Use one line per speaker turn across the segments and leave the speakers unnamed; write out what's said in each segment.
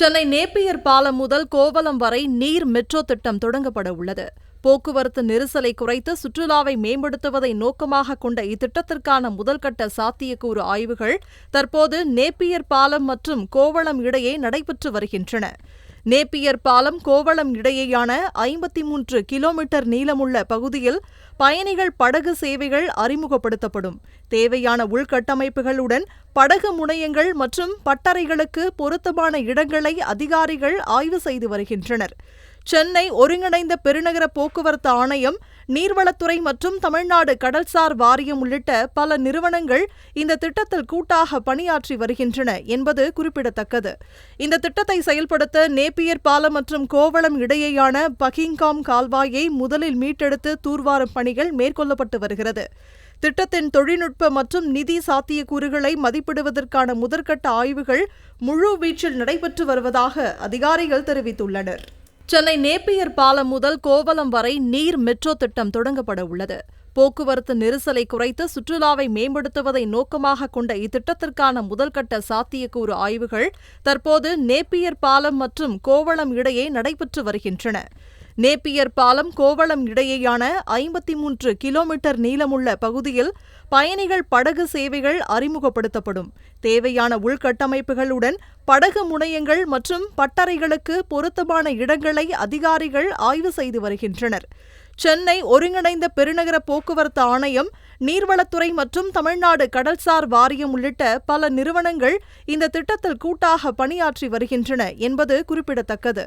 Chennai Napier பாலம் முதல் கோவளம் வரை நீர் மெட்ரோ திட்டம் தொடங்கப்பட உள்ளது. போக்குவரத்து நெரிசலை குறைத்து சுற்றுலாவை மேம்படுத்துவதை நோக்கமாக கொண்ட இத்திட்டத்திற்கான முதல்கட்ட சாத்தியக்கூறு ஆய்வுகள் தற்போது நேப்பியர் பாலம் மற்றும் கோவளம் இடையே நடைபெற்று வருகின்றன. நேப்பியர் பாலம் கோவளம் இடையேயான ஐம்பத்தி மூன்று கிலோமீட்டர் நீளமுள்ள பகுதியில் பயணிகள் படகு சேவைகள் அறிமுகப்படுத்தப்படும். தேவையான உள்கட்டமைப்புகளுடன் படகு முனையங்கள் மற்றும் பட்டறைகளுக்கு பொருத்தமான இடங்களை அதிகாரிகள் ஆய்வு செய்து வருகின்றனர். சென்னை ஒருங்கிணைந்த பெருநகர போக்குவரத்து ஆணையம் நீர்வளத்துறை மற்றும் தமிழ்நாடு கடல்சார் வாரியம் உள்ளிட்ட பல நிறுவனங்கள் இந்த திட்டத்தில் கூட்டாக பணியாற்றி வருகின்றன என்பது குறிப்பிடத்தக்கது. இந்த திட்டத்தை செயல்படுத்த நேப்பியர் பாலம் மற்றும் கோவளம் இடையேயான பகிங்காம் கால்வாயை முதலில் மீட்டெடுத்து தூர்வாரும் பணிகள் மேற்கொள்ளப்பட்டு வருகிறது. திட்டத்தின் தொழில்நுட்ப மற்றும் நிதி சாத்தியக்கூறுகளை மதிப்பிடுவதற்கான முதற்கட்ட ஆய்வுகள் முழு வீச்சில் நடைபெற்று வருவதாக அதிகாரிகள் தெரிவித்துள்ளனர். சென்னை நேப்பியர் பாலம் முதல் கோவளம் வரை நீர் மெட்ரோ திட்டம் தொடங்கப்பட உள்ளது. போக்குவரத்து நெரிசலை குறைத்து சுற்றுலாவை மேம்படுத்துவதை நோக்கமாக கொண்ட இத்திட்டத்திற்கான முதல்கட்ட சாத்தியக்கூறு ஆய்வுகள் தற்போது நேப்பியர் பாலம் மற்றும் கோவளம் இடையே நடைபெற்று வருகின்றன. நேப்பியர் பாலம் கோவளம் இடையேயான ஐம்பத்தி மூன்று கிலோமீட்டர் நீளமுள்ள பகுதியில் பயணிகள் படகு சேவைகள் அறிமுகப்படுத்தப்படும். தேவையான உள்கட்டமைப்புகளுடன் படகு முனையங்கள் மற்றும் பட்டறைகளுக்கு பொருத்தமான இடங்களை அதிகாரிகள் ஆய்வு செய்து வருகின்றனர். சென்னை ஒருங்கிணைந்த பெருநகர போக்குவரத்து ஆணையம் நீர்வளத்துறை மற்றும் தமிழ்நாடு கடல்சார் வாரியம் உள்ளிட்ட பல நிறுவனங்கள் இந்த திட்டத்தில் கூட்டாக பணியாற்றி வருகின்றன என்பது குறிப்பிடத்தக்கது.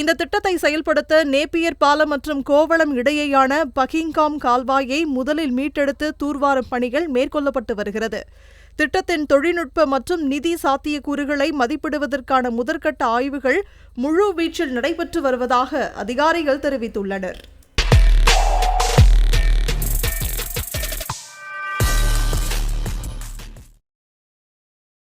இந்த திட்டத்தை செயல்படுத்த நேப்பியர் பாலம் மற்றும் கோவளம் இடையேயான பகிங்காம் கால்வாயை முதலில் மீட்டெடுத்து தூர்வாரும் பணிகள் மேற்கொள்ளப்பட்டு வருகிறது. திட்டத்தின் தொழில்நுட்ப மற்றும் நிதி சாத்தியக்கூறுகளை மதிப்பிடுவதற்கான முதற்கட்ட ஆய்வுகள் முழு வீச்சில் நடைபெற்று வருவதாக அதிகாரிகள் தெரிவித்துள்ளனர்.